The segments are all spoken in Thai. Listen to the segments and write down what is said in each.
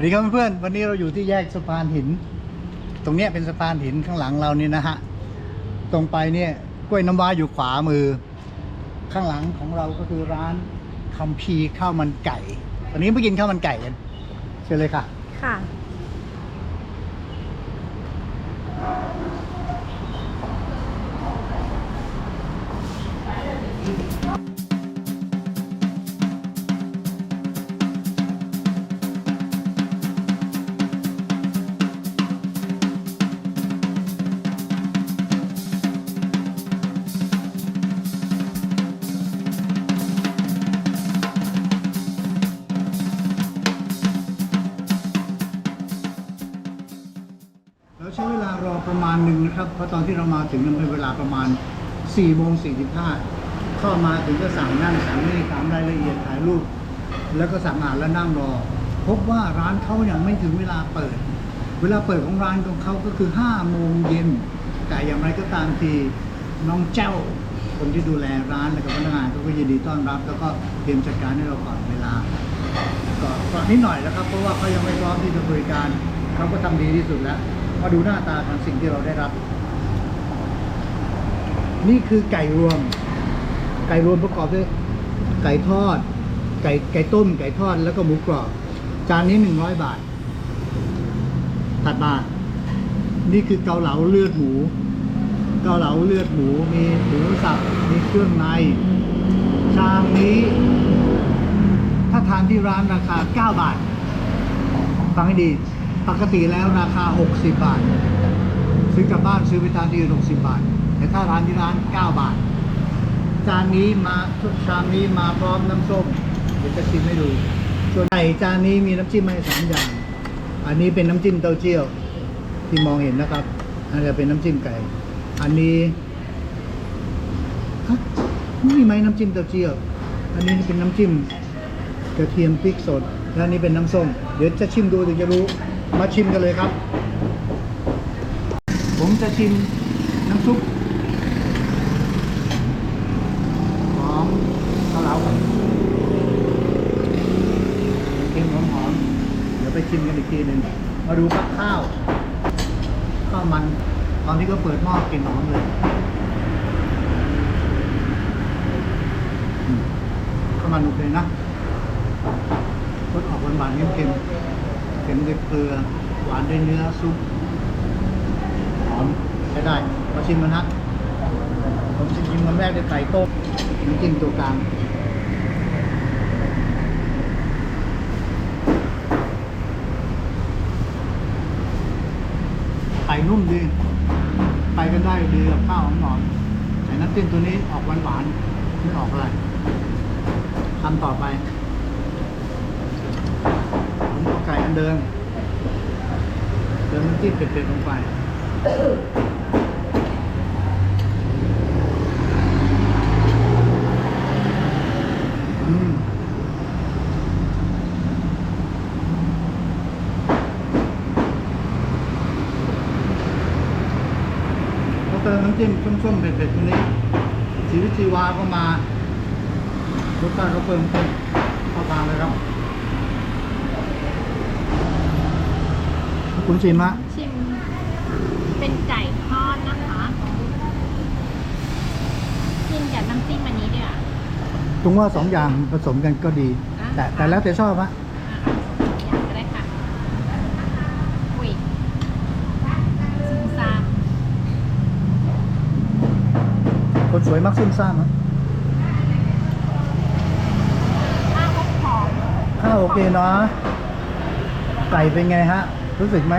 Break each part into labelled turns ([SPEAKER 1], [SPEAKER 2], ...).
[SPEAKER 1] วัสดีครับเพื่อนๆวันนี้เราอยู่ที่แยกสะพานหิน ตรงนี้เป็นสะพานหินข้างหลังเรานี่นะฮะตรงไปเนี่ยกล้วยน้ำว้าอยู่ขวามือ ข้างหลังของเราก็คือร้านคัมพีข้าวมันไก่วันนี้ไปกินข้าวมันไก่กันเชิญเลยค่ะ
[SPEAKER 2] ค่ะ
[SPEAKER 1] ครับ เพราะตอนที่เรามาถึงมันเป็นเวลาประมาณ4โมง45เข้ามาถึงก็สั่งนั่งสั่งนี่ตามรายละเอียดถ่ายรูป แล้วก็สั่งอาหารแล้วนั่งรอ พบว่าร้านเขายังไม่ถึงเวลาเปิด เวลาเปิดของร้านของเขาก็คือ5โมงเย็น แต่อย่างไรก็ตามทีน้องเจ้าคนที่ดูแลร้านและกับพนักงานเขาก็ยินดีต้อนรับ แล้วก็เตรียมจัดการให้เราก่อนเวลาก็ก็นิดหน่อยแล้วครับเพราะว่าเขายังไม่พร้อมที่จะบริการเขาก็ทำดีที่สุดแล้วมาดูหน้าตาของสิ่งที่เราได้รับ นี่คือไก่รวม ไก่รวมประกอบด้วยไก่ทอด ไก่ไก่ต้ม ไก่ทอดแล้วก็หมูกรอบ จานนี้หนึ่งร้อยบาทถัดมา นี่คือเกาเหลาเลือดหมู เกาเหลาเลือดหมู มีหมูสับ มีเครื่องใน ชามนี้ ถ้าทานที่ร้านราคา 9 บาท ฟังให้ดี ปกติแล้วราคา 60 บาท ซื้อกลับบ้านซื้อไปทานที่อื่น60 บาท แต่ถ้าทานที่ร้าน 9 บาท จานนี้มาชามนี้มาพร้อมน้ำส้ม เดี๋ยวจะชิมให้ดู ส่วนไก่จานนี้มีน้ำจิ้มให้สามอย่าง อันนี้เป็นน้ำจิ้มเต้าเจี้ยว ที่มองเห็นนะครับ อันนี้เป็นน้ำจิ้มไก่ อันนี้ฮะนี่ไหมน้ำจิ้มเต้าเจี้ยว อันนี้เป็นน้ำจิ้มกระเทียมพริกสด และอันนี้เป็นน้ำส้ม เดี๋ยวจะชิมดูถึงจะรู้ มาชิมกันเลยครับ ผมจะชิมน้ำซุปของเกาเหลาก่อนเค็มหอมๆเดี๋ยวไปชิมกันอีกที หนึ่งมาดูครับข้าวข้าวมันตอนที่ก็เปิดหม้อกินหอมเลยข้าวมันโอเคนะรสออกหวานๆเค็มๆเค็มด้วยเกลือหวานด้วยเนื้อซุปหอมใช้ได้มาชิมมันฮะผมจะชิมมันแรกด้วยไก่ต้มน้ำจิ้มตัวกลาง ไก่นุ่มดี ไปกันได้ดีกับข้าวหอมๆแต่น้ำจิ้มตัวนี้ออกหวานๆไม่ออกอะไรทำต่อไปผมเอาไก่อันเดิมเดิมน้ำจิ้มเผ็ดๆลงไปอืมพอเติมน้ำจิ้มส้มๆเผ็ดๆตรงนี้ชี วิตชีวาก็มารสชาติก็เพิ่มขึ้นเข้าทางเลยครับ คุณชิมฮะ
[SPEAKER 2] ชิม เป็นไก่ทอดนะคะกินกับน้ำจิ้มอันนี้ดีกว่า
[SPEAKER 1] ตรงว่าสองอย่างผสมกันก็ดี
[SPEAKER 2] อะ
[SPEAKER 1] แต่แต่แล้วแต่ชอบฮะ
[SPEAKER 2] อะอย่างก็ได้ค่ะอุ้ยซุ่มซ่าม
[SPEAKER 1] คนสวยมักซุ่มซ่ามฮะ
[SPEAKER 2] ข้าวก็หอม
[SPEAKER 1] ข้าวโอเคเนาะไก่เป็นไงฮะ รู้สึกไหม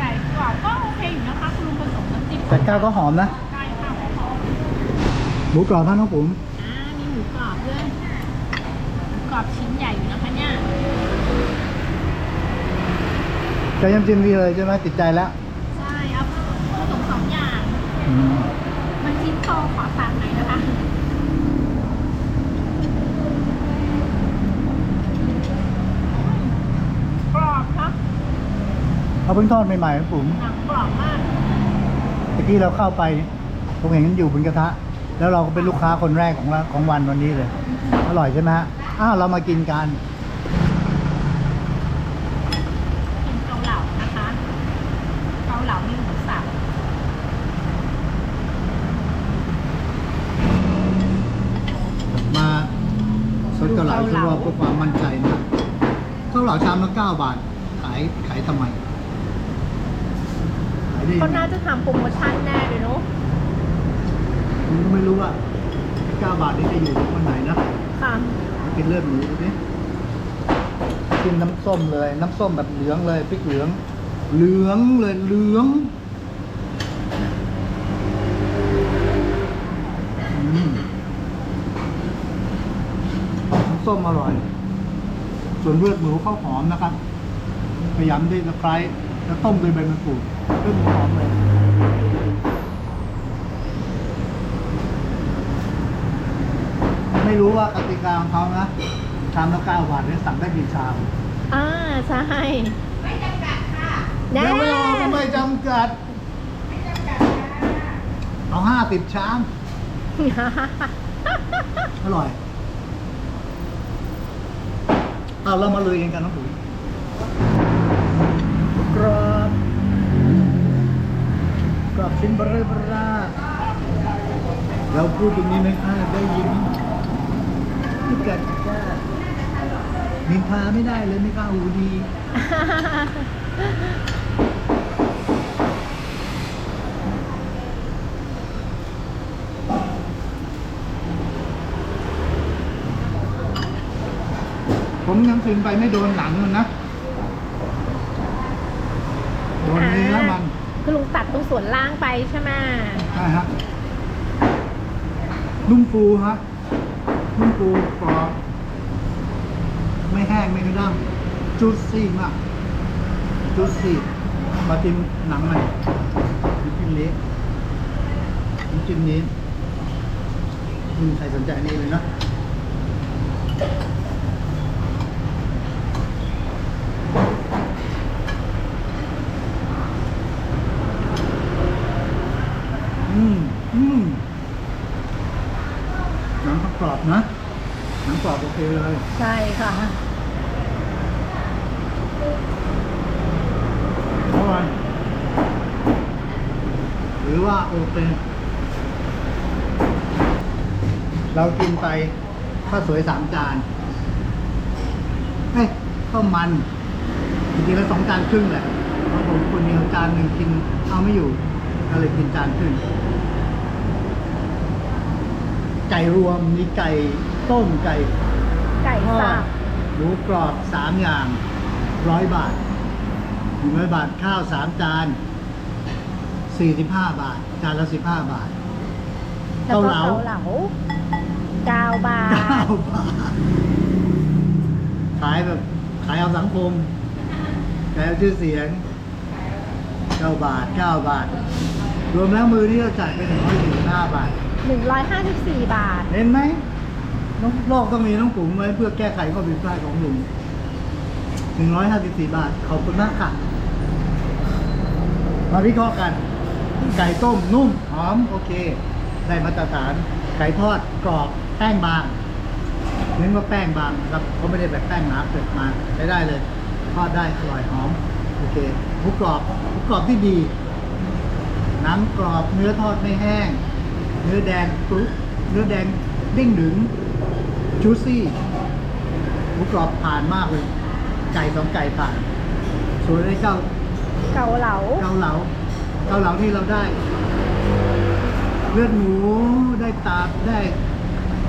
[SPEAKER 2] ไก่กรอบก็โอเคอยู่นะคะคุณลุงผสมน้ำจิ้ม
[SPEAKER 1] แต่ข้าวก็หอมนะ
[SPEAKER 2] ไก่ข้าวก็หอม
[SPEAKER 1] หมูกรอบท่านน้องผม
[SPEAKER 2] อ่ามีหมูกรอบด้วยหมูกรอบชิ้นใหญ่อยู่นะคะเนี่ย
[SPEAKER 1] ใจยำจิ้มดีเลยใช่ไหมติดใจแล้ว
[SPEAKER 2] ใช่เอาผสมสองอย่าง
[SPEAKER 1] อืม
[SPEAKER 2] มันชิ้นโตขอสั่งหน่อยนะคะกรอบครับ
[SPEAKER 1] เขาเพิ่งทอดใหม่ๆครับผม
[SPEAKER 2] หนังกรอบมาก
[SPEAKER 1] ตะกี้เราเข้าไปผมเห็นมันอยู่บนกระทะ แล้วเราก็เป็นลูกค้าคนแรกของวันของวันวันนี้เลย อร่อยใช่ไหมฮะอ้าวเรามากินกัน
[SPEAKER 2] เหลา
[SPEAKER 1] รอบเพื่อความมั่นใจนะเกาเหลาชามละเก้าบาท ขายขายทำไมขายได้ยัง
[SPEAKER 2] เขา
[SPEAKER 1] ไง
[SPEAKER 2] น่าจะทำโปรโมชั่นแน่เลยเนาะ
[SPEAKER 1] ผมก็ไม่รู้ว่าเก้าบาทนี้จะอยู่ถึงวันไหนนะ
[SPEAKER 2] ค่ะ
[SPEAKER 1] กินเลือดหมูดูดิกินน้ำส้มเลย น้ำส้มแบบเหลืองเลยพริกเหลือง เหลืองเลยเหลืองอืมน้ำ ส้มอร่อย ส่วนเลือดหมูข้าวหอมนะครับพยายามด้วยตะไคร้แล้วต้มด้วยใบมะกรูดเลือดหมูหอมเลยไม่รู้ว่ากติกาของเขานะชามละเก้าบาทเนี่ยสั่งได้กี่ชาม
[SPEAKER 2] อ่าใช่
[SPEAKER 3] ไม่จำกัดค่ะ
[SPEAKER 2] แน่
[SPEAKER 1] เดี๋ยวไม่เอาไม่จำกัด
[SPEAKER 3] ไม่จำกัดค่ะ
[SPEAKER 1] เอาห้าสิบชามอร่อย เอาเรามาเลยกันกันนะผมกรอบกรอบชิ้นเบอร์เรอเบอร์ราเราพูดตรงนี้ไม่ค่าได้ยินนี่กัดจ้านินทาไม่ได้เลยไม่กล้าหูดี ยังกินไปไม่โดนหนังมันนะโดนเนื้อมัน
[SPEAKER 2] คือลุงตัดตรงส่วนล่างไปใช่ไหม
[SPEAKER 1] ใช่ฮะนุ่มฟูฮะนุ่มฟูกรอบไม่แห้งไม่กระด้างจุดซี่มากจุดซี่มาจิ้มหนังมันน้ำจิ้มเละน้ำจิ้มนี้ไมมีใครสนใจอันนี้เลยนะ อืม อืม หนังกรอบนะ ห นังกรอบโอเคเลย
[SPEAKER 2] ใช่ค่ะ
[SPEAKER 1] อร่อยหรือว่าโอเค เรากินไปข้าวสวยสามจานเฮ้ยข้าวมัน จริงๆแล้วสองจานครึ่งแหละเพราะผมคนเดียวจานหนึ่งกินเอาไม่อยู่ก็เลยกินจานครึ่งไก่รวมมีไก่ต้มไก่
[SPEAKER 2] ไก่
[SPEAKER 1] ทอ
[SPEAKER 2] สั
[SPEAKER 1] ด
[SPEAKER 2] บ
[SPEAKER 1] หมูกรอบสามอย่างร้อยบาทหนึ่งร้อยบาทข้าวสามจานสี่สิบห้าบาท จานละสิบห้าบาท
[SPEAKER 2] แล้วก็
[SPEAKER 1] เกา
[SPEAKER 2] เกา
[SPEAKER 1] เห
[SPEAKER 2] เห
[SPEAKER 1] ลา
[SPEAKER 2] ลาเก้าบา
[SPEAKER 1] เก้า
[SPEAKER 2] ท
[SPEAKER 1] บาทขายแบบขายเอาสังคมขายเอาชื่อเสียงเก้าบาทเก้าบาท รวมแล้วมือที่เราจ่ายไปหนึ่งร้อยสี่สิบห้าบาท
[SPEAKER 2] 154 บาท
[SPEAKER 1] เห็นไหมน้อง โลกต้องมีน้องปุ๋มไว้เพื่อแก้ไขข้อผิดพลาดของลุงหนึ่งร้อยห้าสิบสี่บาท ขอบคุณมากค่ะ มาวิเคราะห์กัน ไก่ต้มนุ่มหอมโอเค ได้มาตรฐาน ไก่ทอดกรอบแป้งบางเน้นว่าแป้งบางนะครับเขาไม่ได้แบบแป้งหนาเปิดมาใช้ได้เลย ทอดได้อร่อยหอมโอเคหมูกรอบหมูกรอบที่ดีหนังกรอบเนื้อทอดไม่แห้ง เนื้อแดงกรุบเนื้อแดงเด้งดึง จูซี่หมูกรอบผ่านมากเลย ไก่สองไก่ผ่าน ส่วนไอ้เจ้า
[SPEAKER 2] เกาเหลา
[SPEAKER 1] เกาเหลาเกาเหลาที่เราได้ เลือดหมูได้ตับได้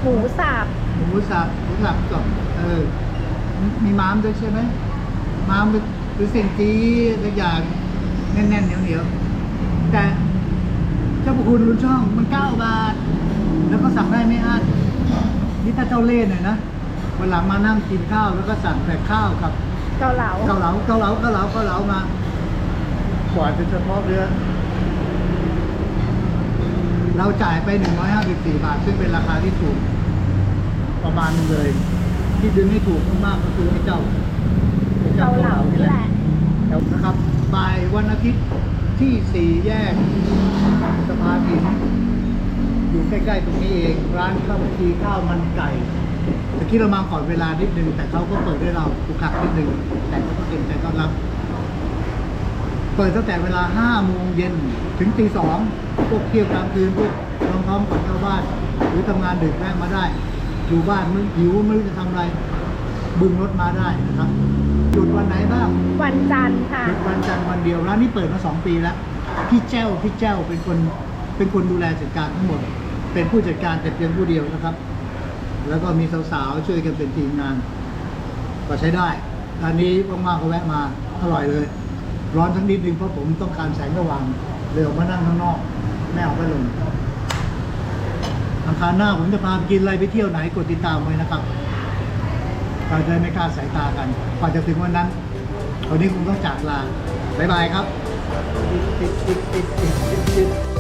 [SPEAKER 2] หมูสับ
[SPEAKER 1] หมูสับหมูสับกับเออ มีมีม้ามด้วยใช่ไหมม้ามหรือหรือเสียงจีสักอย่างแน่นๆเหนียวๆแต่เจ้าพระคุณรุนช่องมันเก้าบาท แล้วก็สั่งได้ไม่อั้น นี่ถ้าเจ้าเล่ห์หน่อยนะวันหลังมานั่งกินข้าวแล้วก็สั่งแต่ข้าวกับ
[SPEAKER 2] เกาเหลา
[SPEAKER 1] เกาเหลาเกาเหลาเกาเหลาเกาเหลามากว่าเป็นเฉพาะเรือ เราจ่ายไป 154 บาท ซึ่งเป็นราคาที่ถูก ประมาณนึงเลย ที่ดึงให้ถูกมากๆก็คือไอ้เจ้าไอ้
[SPEAKER 2] เกาเหลานี่แหละ
[SPEAKER 1] แล้วนะครับบ่ายวันอาทิตย์ที่สี่แยกสะพานหิน อยู่ใกล้ๆตรงนี้เองร้านข้าวจีข้าวมันไก่ตะกี้เรามาก่อนเวลานิดนึง แต่เขาก็เปิดให้เราคุกคักนิดนึงแต่ก็ต้องเต็มใจต้อนรับ เปิดตั้งแต่เวลาห้าโมงเย็นถึงตีสองพวกเที่ยวกลางคืนพวกน้องๆก่อนเข้าบ้าน หรือทำงานดึกแวะมาได้ อยู่บ้านมึงหิวไม่รู้จะทำอะไรบึงรถมาได้นะครับหยุดวันไหนบ้าง
[SPEAKER 2] วันจันทร์ค่ะ
[SPEAKER 1] หยุดวันจันทร์วันเดียวร้านนี้เปิดมาสองปีแล้วพี่แจ้วพี่แจ้วเป็นคนเป็นคนดูแลจัดการทั้งหมด เป็นผู้จัดการแต่เพียงผู้เดียวนะครับ แล้วก็มีสาวๆช่วยกันเป็นทีมงาน ก็ใช้ได้ร้านนี้ว่างๆก็แวะมาอร่อยเลย ร้อนทั้งนิดนึงเพราะผมต้องการแสงสว่างเลยออกมานั่งข้างนอกไม่เอาพัดลมอังคารหน้าผมจะพาไปกินอะไรไปเที่ยวไหนกดติดตามไว้นะครับเราจะไม่กล้าสายตากันกว่าจะถึงวันนั้นวันนี้คงต้องจากลาบ๊ายบายครับ